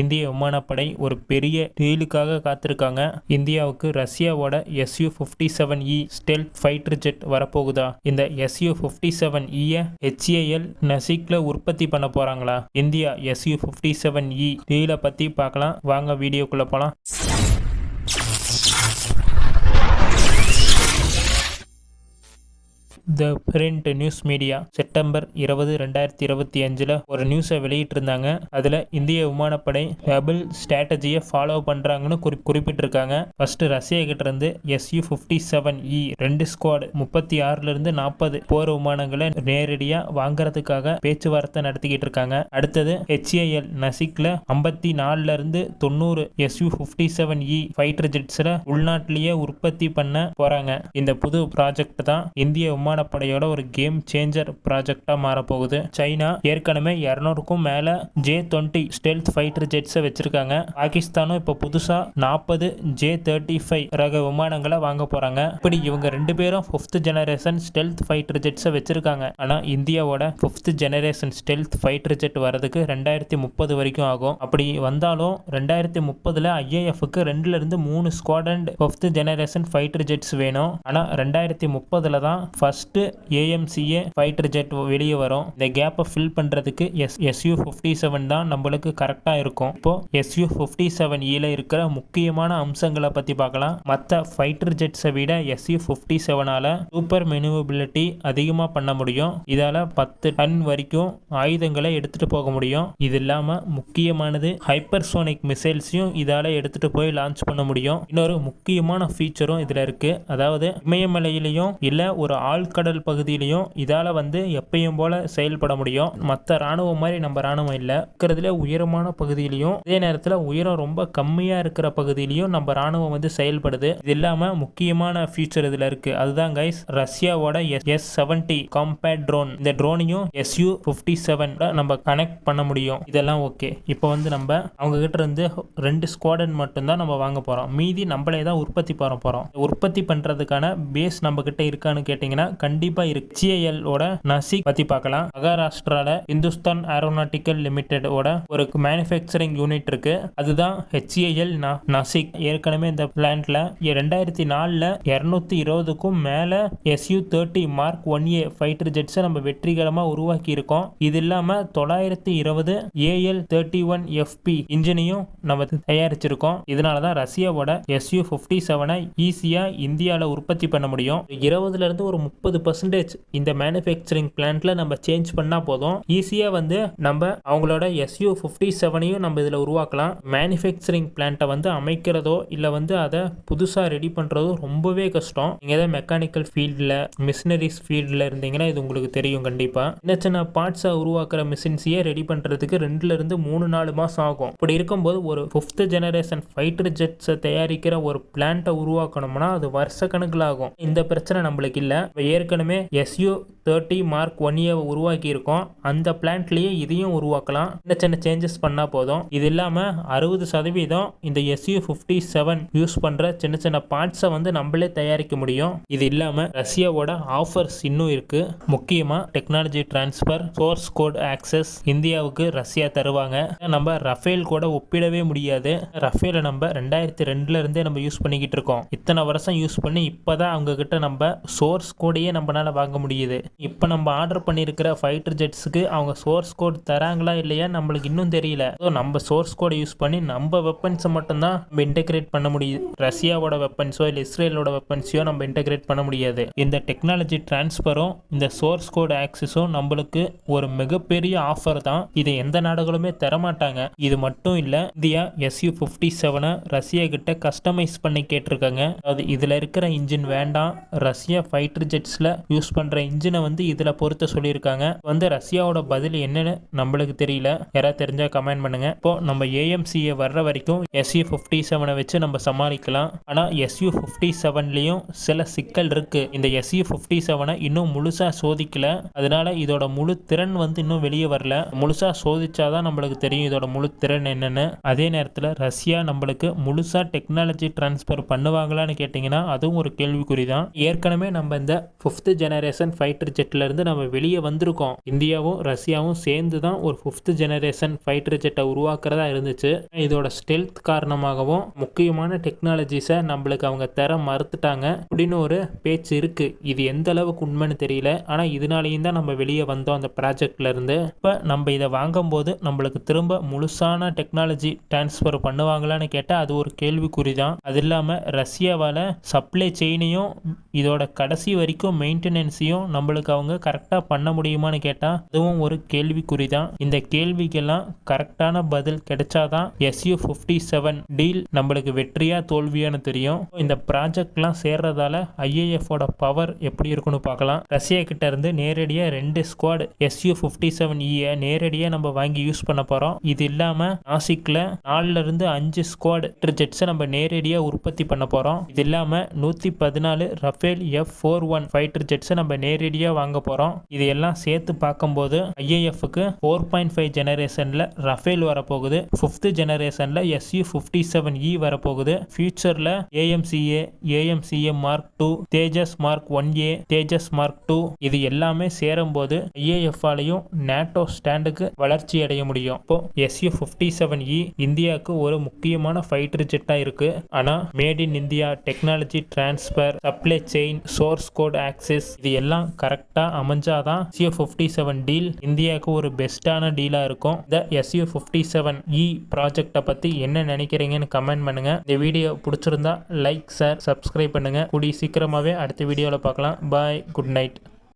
இந்திய விமானப்படை ஒரு பெரிய டீலுக்காக காத்திருக்காங்க. இந்தியாவுக்கு ரஷ்யாவோட SU fifty seven E stealth fighter jet வரப்போகுதா? இந்த எஸ்யூ ஃபிஃப்டி செவன் இயை ஹெச்ஏஎல் நசிக்ல உற்பத்தி பண்ண போறாங்களா? India SU fifty seven E டீலை பத்தி பார்க்கலாம். வாங்க வீடியோக்குள்ள போலாம். The Print news media September இருபது ரெண்டாயிரத்தி இருபத்தி அஞ்சில் ஒரு நியூஸை வெளியிட்டிருந்தாங்க. அதில் இந்திய விமானப்படை டபுள் ஸ்ட்ராட்டஜியை ஃபாலோ பண்ணுறாங்கன்னு குறி குறிப்பிட்டிருக்காங்க. ஃபர்ஸ்ட் ரஷ்யா கிட்ட இருந்து எஸ்யூ ஃபிஃப்டி செவன் இ ரெண்டு ஸ்குவாடு முப்பத்தி ஆறுலேருந்து நாற்பது போர் விமானங்களை நேரடியாக வாங்குறதுக்காக பேச்சுவார்த்தை நடத்திக்கிட்டு இருக்காங்க. அடுத்தது ஹெச்ஏஎல் நசிக்ல ஐம்பத்தி நாலுல இருந்து தொண்ணூறு SU fifty seven E fighter ஜெட்ஸில் உள்நாட்டிலேயே உற்பத்தி பண்ண போகிறாங்க இந்த புது ப்ராஜெக்ட் தான் இந்திய விமானப்படையோட ஒரு கேம் சேஞ்சர் ப்ராஜெக்டாக மாறப்போகுது. சைனா ஏற்கனவே இரநூறுக்கும் மேலே ஜே டுவெண்ட்டி ஸ்டெல்த் ஃபைட்டர் ஜெட்ஸை வச்சிருக்காங்க. பாகிஸ்தானும் இப்போ புதுசாக நாற்பது ஜே தேர்ட்டி ஃபைவ் ரக விமானங்களை வாங்க போகிறாங்க இப்படி இவங்க ரெண்டு பேரும் ஃபிஃப்த் ஜெனரேஷன் ஸ்டெல்த் ஃபைட்டர் ஜெட்ஸை வச்சிருக்காங்க. ஆனால் இந்தியாவோட fifth generation stealth fighter jet வரதுக்கு ரெண்டாயிரத்தி முப்பது வரைக்கும் ஆகும். அப்படி வந்தாலும் ரெண்டாயிரத்தி முப்பதில் ஐஏஎஃப்க்கு ரெண்டுலேருந்து மூணு squadron fifth generation fighter jets வேணும். ஆனால் ரெண்டாயிரத்தி முப்பதில் தான் ஃபர்ஸ்ட் ஏஎம்சிஏ ஃபைட்டர் ஜெட் வெளியே வரும். இந்த கேப்பை ஃபில் பண்ணுறதுக்கு எஸ் எஸ்யூ ஃபிஃப்டி செவன் தான் நம்மளுக்கு கரெக்டாக இருக்கும். இப்போ எஸ்யூ ஃபிஃப்டி செவன் ஈல இருக்கிற முக்கியமான அம்சங்களை பற்றி பார்க்கலாம். மற்ற ஃபைட்டர் ஜெட்ஸை விட எஸ்யூ ஃபிஃப்டி செவனால் சூப்பர் மெனுவபிலிட்டி அதிகமாக பண்ண முடியும். இதால் பத்து டன் வரைக்கும் ஆயுதங்களை எடுத்துகிட்டு போக முடியும். இது இல்லாமல் முக்கியமானது ஹைப்பர்சோனிக் மிசைல்ஸையும் இதால் எடுத்துகிட்டு போய் லான்ச் பண்ண முடியும். இன்னொரு முக்கியமான ஃபீச்சரும் இதில் இருக்குது அதாவது இமயமலையிலையும் இல்லை ஒரு ஆள் கடல் பகுதியிலையும் இதால் வந்து எப்பயும் போல செயல்பட முடியும். மற்ற ராணுவம் மாதிரி நம்ம ராணுவம் இல்லை. இருக்கிறதுல உயரமான பகுதியிலையும் அதே நேரத்தில் உயரம் ரொம்ப கம்மியாக இருக்கிற பகுதியிலையும் நம்ம ராணுவம் வந்து செயல்படுது. இது இல்லாமல் முக்கியமான ஃபீச்சர் இதில் இருக்குது அதுதான் கைஸ் ரஷ்யாவோட S S seventy combat drone இந்த ட்ரோனையும் எஸ்யூ ஃபிஃப்டி செவன் நம்ம கனெக்ட் பண்ண முடியும். இதெல்லாம் ஓகே இப்போ வந்து நம்ம அவங்க கிட்ட இருந்து ரெண்டு ஸ்குவாடன் மட்டும்தான் நம்ம வாங்க போகிறோம் மீதி நம்மளே தான் உற்பத்தி பண்ண போகிறோம் உற்பத்தி பண்ணுறதுக்கான பேஸ் நம்ம கிட்ட இருக்கான்னு கேட்டிங்கன்னா கண்டிப்பாக இருக்கு. HAL நசிக் பற்றி பார்க்கலாம். மகாராஷ்டிரால இந்துஸ்தான் ஏரோநாட்டிக்கல் லிமிடெடோட ஒரு மேனுஃபேக்சரிங் யூனிட் இருக்கு. அதுதான் ஹெச்ஏஎல் நசிக் ஏற்கனவே இந்த பிளான்ட்ல ரெண்டாயிரத்தி நாலில் இரநூத்தி இருபதுக்கும் மேலே SU thirty mark one A fighter ஜெட்ஸை நம்ம வெற்றிகரமாக உருவாக்கி இருக்கோம் இது இல்லாமல் தொள்ளாயிரத்தி இருபது ஏஎல் தேர்ட்டி ஒன் எஃப்பி இன்ஜினையும் நம்ம தயாரிச்சிருக்கோம். இதனால தான் ரஷ்யாவோட எஸ்யூ ஃபிஃப்டி செவனை ஈஸியாக இந்தியாவில் உற்பத்தி பண்ண முடியும். இருபதுல இருந்து ஒரு முப்பது பர்சன்டேஜ் இந்த மேனுஃபேக்சரிங் பிளான்ட்ல நம்ம சேஞ்ச் பண்ணால் போதும். ஈஸியாக வந்து நம்ம அவங்களோட எஸ்யூ ஃபிஃப்டி செவனையும் நம்ம இதில் உருவாக்கலாம். மேனுஃபேக்சரிங் பிளான்ட்டை வந்து அமைக்கிறதோ இல்லை வந்து அதை புதுசாக ரெடி பண்ணுறதோ ரொம்பவே கஷ்டம். நீங்கள் ஏதாவது மெக்கானிக்கல் ஃபீல்டில் மிஷினரிஸ் ஃபீல்டில் இருந்தீங்கன்னா இது உங்களுக்கு தெரியும் கண்டிப்பாக சின்ன சின்ன பார்ட்ஸை உருவாக்குற மிஷின்ஸையே ரெடி பண்ணுறதுக்கு ரெண்டுலேருந்து மூணு நாலு மாதம் ஆகும். இப்படி இருக்கும்போது ஒரு ஃபிஃப்த் ஜெனரேஷன் ஃபைட்டர் ஜெட்ஸை தயாரிக்கிற ஒரு பிளான்ட்டை உருவாக்கணும்னா அது வருஷ கணக்கில் ஆகும். இந்த பிரச்சனை நம்மளுக்கு இல்லை. ஏற்கனவே SU thirty mark one A உருவாக்கி இருக்கோம் அந்த பிளான்ட்லேயே இதையும் உருவாக்கலாம். சின்ன சின்ன சேஞ்சஸ் பண்ணால் போதும். இது இல்லாமல் அறுபது சதவீதம் இந்த எஸ்யூ ஃபிஃப்டி செவன் யூஸ் பண்ணுற சின்ன சின்ன பார்ட்ஸை வந்து நம்மளே தயாரிக்க முடியும். இது இல்லாமல் ரஷ்யாவோட ஆஃபர்ஸ் இன்னும் இருக்கு. முக்கியமாக technology transfer source code access இந்தியாவுக்கு ரஷ்யா தருவாங்க. நம்ம ரஃபேல் கூட ஒப்பிடவே முடியாது. ரஃபேலை நம்ம ரெண்டாயிரத்தி ரெண்டுல இருந்தே நம்ம யூஸ் பண்ணிக்கிட்டு இருக்கோம். இத்தனை வருஷம் யூஸ் பண்ணி இப்போதான் அவங்க கிட்ட நம்ம சோர்ஸ் கோடையே நம்மளால வாங்க முடியுது. இப்போ நம்ம ஆர்டர் பண்ணியிருக்கிற ஃபைட்டர் ஜெட்ஸுக்கு அவங்க சோர்ஸ் கோட் தராங்களா இல்லையா நம்மளுக்கு இன்னும் தெரியல. ஸோ நம்ம சோர்ஸ் கோடை யூஸ் பண்ணி நம்ம வெப்பன்ஸை மட்டும்தான் நம்ம இன்டெகிரேட் பண்ண முடியுது. ரஷ்யாவோட வெப்பன்ஸோ இல்லை இஸ்ரேலோட வெப்பன்ஸையோ நம்ம இன்டெகிரேட் பண்ண முடியாது. இந்த டெக்னாலஜி டிரான்ஸ்ஃபரும் இந்த சோர்ஸ் கோட் ஆக்சஸும் நம்மளுக்கு ஒரு மிகப்பெரிய ஆஃபர் தான். இதை எந்த நாடுகளுமே தரமாட்டாங்க. இது மட்டும் இல்லை இந்தியா எஸ்யூ ஃபிஃப்டி செவனை ரஷ்யா கிட்ட கஸ்டமைஸ் பண்ணி கேட்டிருக்காங்க. அது இதில் இருக்கிற இன்ஜின் வேண்டாம். ரஷ்யா ஃபைட்டர் ஜெட்ஸில் யூஸ் பண்ணுற இன்ஜினை வந்து இதில் பொறுத்த சொல்லியிருக்காங்க. வந்து ரஷ்யாவோட பதில் என்னன்னு நம்மளுக்கு தெரியல. யாராவது தெரிஞ்சால் கமெண்ட் பண்ணுங்க. இப்போ நம்ம ஏஎம்சியை வர்ற வரைக்கும் எஸ்யூ ஃபிஃப்டி செவனை வச்சு நம்ம சமாளிக்கலாம். ஆனால் எஸ்யூ ஃபிஃப்டி செவன்லேயும் சில சிக்கல் இருக்கு. இந்த எஸ்யூ ஃபிஃப்டி செவனை இன்னும் முழுசாக சோதிக்கல. அதனால இதோட முழு திறன் வந்து இன்னும் வெளியே வரல. முழுசாக சோதிச்சாதான் நம்மளுக்கு தெரியும் இதோட முழு திறன் என்னன்னு. அதே நேரத்தில் ரஷ்யா நம்மளுக்கு முழுசாக டெக்னாலஜி ட்ரான்ஸ்ஃபர் பண்ணுவாங்களான்னு கேட்டிங்கன்னா அதுவும் ஒரு கேள்விக்குறி தான் ஏற்கனவே நம்ம இந்த ஃபிஃப்த் ஜெனரேஷன் ஃபைட்டர் ஜெட்லேருந்து நம்ம வெளியே வந்திருக்கோம். இந்தியாவும் ரஷ்யாவும் சேர்ந்து தான் ஒரு ஃபிஃப்த் ஜெனரேஷன் ஃபைட்டர் ஜெட்டை உருவாக்குறதா இருந்துச்சு. இதோட ஸ்டெல்த் காரணமாகவும் முக்கியமான டெக்னாலஜிஸை நம்மளுக்கு அவங்க தர மறுத்துட்டாங்க. அப்படின்னு ஒரு பேச்சு இருக்கு. இது எந்த அளவுக்கு உண்மைன்னு தெரியல. ஆனால் இதனாலேயும் தான் நம்ம வெளியே வந்தோம் அந்த ப்ராஜெக்ட்லேருந்து இப்போ நம்ம இதை வாங்கும்போது நம்மளுக்கு திரும்ப முழுசான டெக்னாலஜி டிரான்ஸ்ஃபர் பண்ணுவாங்களான்னு கேட்டால் அது ஒரு கேள்விக்குறி தான் அது இல்லாமல் ரஷ்யாவால் சப்ளை செயினையும் இதோட கடைசி வரைக்கும் மெயின்டெனன்ஸையும் நம்மளுக்கு அவங்க கரெக்டாக பண்ண முடியுமான்னு கேட்டால் அதுவும் ஒரு கேள்விக்குறி தான் இந்த கேள்விக்கெல்லாம் கரெக்டான பதில் கிடைச்சாதான் எஸ்யூ ஃபிஃப்டி செவன் டீல் நம்மளுக்கு வெற்றியா தோல்வியான்னு தெரியும். இந்த ப்ராஜெக்ட்லாம் சேர்றதால ஐஏஎஃபோட பவர் எப்படி இருக்குன்னு பார்க்கலாம். ரஷ்யா கிட்ட இருந்து நேரடியாக ரெண்டு ஸ்குவாட் எஸ்யூ ஃபிஃப்டி செவன் இயை நேரடியாக நம்ம வாங்கி யூஸ் பண்ண போகிறோம் இது இல்லாமல் நாசிக்கில் நாலுல இருந்து அஞ்சு ஸ்குவாட் ஜெட்ஸை நம்ம நேரடியாக உற்பத்தி பண்ண போகிறோம் இது இல்லாமல் நூற்றி பதினாலு Rafale F four one fighter ஜெட்ஸை நம்ம நேரடியாக வாங்க போகிறோம் இது எல்லாம் சேர்த்து பார்க்கும்போது ஐஏஎஃப்க்கு ஃபோர் பாயிண்ட் ஃபைவ் ஜெனரேஷனில் ரஃபேல் வரப்போகுது. ஃபிஃப்த் ஜெனரேஷனில் எஸ்யூ ஃபிஃப்டி செவன் இ வரப்போகுது. ஃபியூச்சரில் AMCA AMCA mark two Tejas mark one A Tejas mark two இது எல்லாமே சேரும்போது ஐஏஎஃப்ஆலையும் நேட்டோ ஸ்டாண்டுக்கு வளர்ச்சி அடைய முடியும். இப்போ எஸ்யூ ஃபிஃப்டி செவன் இ இந்தியாவுக்கு ஒரு முக்கியமான ஃபைட்டர் ஜெட்டாக இருக்கு. ஆனால் made in India technology transfer supply chain source code access இது எல்லாம் கரெக்டாக அமைஞ்சாதான் எஸ்யூ ஃபிஃப்டி செவன் டீல் இந்தியாவுக்கு ஒரு பெஸ்ட்டான டீலாக இருக்கும். இந்த எஸ்யூ ஃபிஃப்டி செவன் இ ப்ராஜெக்டை பற்றி என்ன நினைக்கிறீங்கன்னு கமெண்ட் பண்ணுங்க. இந்த வீடியோ பிடிச்சிருந்தா லைக் ஷேர் சப்ஸ்கிரைப் பண்ணுங்க. கூடி சீக்கிரமாகவே அடுத்த வீடியோவில் பார்க்கலாம். Bye good night